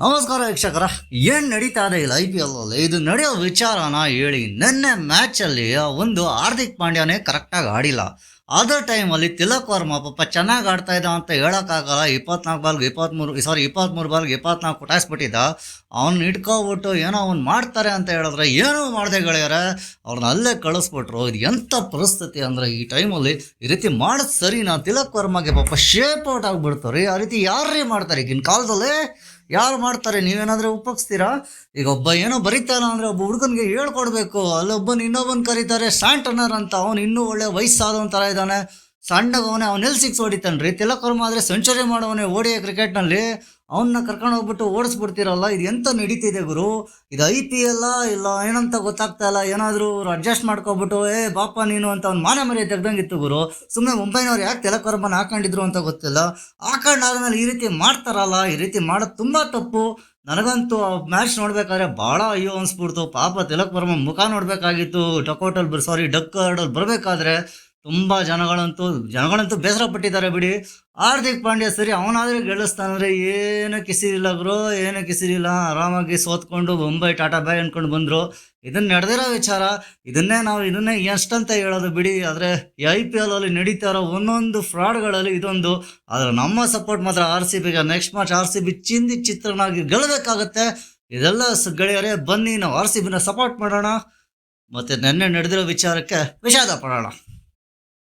ನಮಸ್ಕಾರ ವೀಕ್ಷಕರ. ಏನು ನಡೀತಾ ಇದೆ ಇಲ್ಲ ಐ ಪಿ ಎಲ್ ಅಲ್ಲಿ? ಇದು ನಡೆಯೋ ವಿಚಾರನ ಹೇಳಿ, ನಿನ್ನೆ ಮ್ಯಾಚಲ್ಲಿ ಒಂದು ಹಾರ್ದಿಕ್ ಪಾಂಡ್ಯನೇ ಕರೆಕ್ಟಾಗಿ ಆಡಿಲ್ಲ. ಟೈಮ್ ಟೈಮಲ್ಲಿ ತಿಲಕ್ ವರ್ಮ ಪಾಪ ಚೆನ್ನಾಗಿ ಆಡ್ತಾ ಇದ್ದ ಅಂತ ಹೇಳೋಕ್ಕಾಗಲ್ಲ. ಇಪ್ಪತ್ನಾಲ್ಕು ಬಾಲ್ಗೆ ಇಪ್ಪತ್ತ್ಮೂರು ಸಾರಿ ಇಪ್ಪತ್ತ್ಮೂರು ಬಾಲ್ಗೆ ಇಪ್ಪತ್ನಾಲ್ಕು ಪಟಾಯಿಸ್ಬಿಟ್ಟಿದ್ದ ಅವ್ನು ಇಟ್ಕೊಬಿಟ್ಟು ಏನೋ ಅವ್ನು ಮಾಡ್ತಾರೆ ಅಂತ ಹೇಳಿದ್ರೆ ಏನೂ ಮಾಡದೆ ಗೆಳೆಯರೆ ಅವ್ರನ್ನ ಅಲ್ಲೇ ಕಳಿಸ್ಬಿಟ್ರು. ಇದು ಎಂಥ ಪರಿಸ್ಥಿತಿ ಅಂದರೆ ಈ ಟೈಮಲ್ಲಿ ಈ ರೀತಿ ಮಾಡೋದು ಸರಿನಾ ತಿಲಕ್ ವರ್ಮಗೆ ಪಾಪ ಶೇಪ್ ಔಟ್ ಆಗಿಬಿಡ್ತಾರೆ ಆ ರೀತಿ ಯಾರೇ ಮಾಡ್ತಾರೆ ಈಗಿನ ಕಾಲದಲ್ಲಿ? ಯಾರು ಮಾಡ್ತಾರೆ? ನೀವೇನಾದರೂ ಉಪಯೋಗಿಸ್ತೀರಾ ಈಗ ಒಬ್ಬ ಏನೋ ಬರೀತಾನ ಅಂದರೆ ಒಬ್ಬ ಹುಡುಗನಿಗೆ ಹೇಳ್ಕೊಡ್ಬೇಕು. ಅಲ್ಲೊಬ್ಬನ ಇನ್ನೊಬ್ಬನ ಕರೀತಾರೆ. ಸ್ಯಾಂಟನರ್ ಅಂತ. ಅವನು ಇನ್ನೂ ಒಳ್ಳೆ ವಯಸ್ಸಾದವನ ಥರ ಇದ್ದಾನೆ. ಸಣ್ಣಗವನೇ ಅವ್ನು ಎಲ್ಲಿ ಸಿಕ್ಸ್ ಹೊಡಿತಾನ್ರಿ? ವರ್ಮ ಆದರೆ ಸೆಂಚುರಿ ಮಾಡೋವನೇ ಓಡಿಯ ಕ್ರಿಕೆಟ್ನಲ್ಲಿ ಅವನ್ನ ಕರ್ಕೊಂಡು ಹೋಗ್ಬಿಟ್ಟು ಓಡಿಸ್ಬಿಡ್ತೀರಲ್ಲ, ಇದು ಎಂತ ನಡೀತಿದೆ ಗುರು? ಇದು ಐತಿ ಅಲ್ಲ ಇಲ್ಲ ಏನಂತ ಗೊತ್ತಾಗ್ತಾ ಇಲ್ಲ, ಏನಾದರೂ ಅಡ್ಜಸ್ಟ್ ಮಾಡ್ಕೊಬಿಟ್ಟು, ಏ ಬಾಪ ನೀನು ಅಂತ ಅವ್ನು ಮಾನ ಮರ್ಯಾದೆ ತೆಗ್ದಂಗಿತ್ತು ಗುರು. ಸುಮ್ಮನೆ ಮುಂಬೈನವ್ರು ಯಾಕೆ ತಿಲಕರ್ಮನ ಹಾಕೊಂಡಿದ್ರು ಅಂತ ಗೊತ್ತಿಲ್ಲ. ಹಾಕೊಂಡಾದ್ಮೇಲೆ ಈ ರೀತಿ ಮಾಡ್ತಾರಲ್ಲ, ಈ ರೀತಿ ಮಾಡೋದು ತುಂಬ ತಪ್ಪು. ನನಗಂತೂ ಆ ಮ್ಯಾಚ್ ನೋಡ್ಬೇಕಾದ್ರೆ ಭಾಳ ಅಯ್ಯೋ ಅನ್ಸ್ಬಿಡ್ತು. ಪಾಪ ತಿಲಕ್ ವರ್ಮ ಮುಖ ನೋಡಬೇಕಾಗಿತ್ತು. ಡಕೋಟಲ್ಲಿ ಸಾರಿ ಡಕ್ ಆರ್ಡಲ್ಲಿ ಬರಬೇಕಾದ್ರೆ ತುಂಬ ಜನಗಳಂತೂ ಜನಗಳಂತೂ ಬೇಸರ ಪಟ್ಟಿದ್ದಾರೆ ಬಿಡಿ. ಹಾರ್ದಿಕ್ ಪಾಂಡ್ಯ ಸರಿ ಅವನಾದ್ರೆ ಗೆಲ್ಲಿಸ್ತಾನಂದ್ರೆ ಏನು ಕಿಸಿರಿಲ್ಲ ಗುರು, ಏನು ಕಿಸಿರಿಲ್ಲ. ಆರಾಮಾಗಿ ಸೋತ್ಕೊಂಡು ಮುಂಬೈ ಟಾಟಾ ಬ್ಯಾಗ್ ಅನ್ಕೊಂಡು ಬಂದರು. ಇದನ್ನ ನಡೆದಿರೋ ವಿಚಾರ, ಇದನ್ನೇ ನಾವು ಇದನ್ನೇ ಎಷ್ಟಂತ ಹೇಳೋದು ಬಿಡಿ. ಆದರೆ ಐ ಪಿ ಎಲ್ ಅಲ್ಲಿ ನಡೀತಾ ಇರೋ ಒಂದೊಂದು ಫ್ರಾಡ್ಗಳಲ್ಲಿ ಇದೊಂದು. ಆದರೆ ನಮ್ಮ ಸಪೋರ್ಟ್ ಮಾತ್ರ ಆರ್ ಸಿ ಬಿಗೆ next match R C B ಚಿಂದಿ ಚಿತ್ರನಾಗಿ ಗೆಲ್ಲಬೇಕಾಗತ್ತೆ. ಇದೆಲ್ಲ ಗೆಳೆಯರೇ, ಬನ್ನಿ, ನಾವು ಆರ್ ಸಿ ಬಿನ ಸಪೋರ್ಟ್ ಮಾಡೋಣ. ಮತ್ತು ನೆನ್ನೆ ನಡೆದಿರೋ ವಿಚಾರಕ್ಕೆ ವಿಷಾದ ಪಡೋಣ.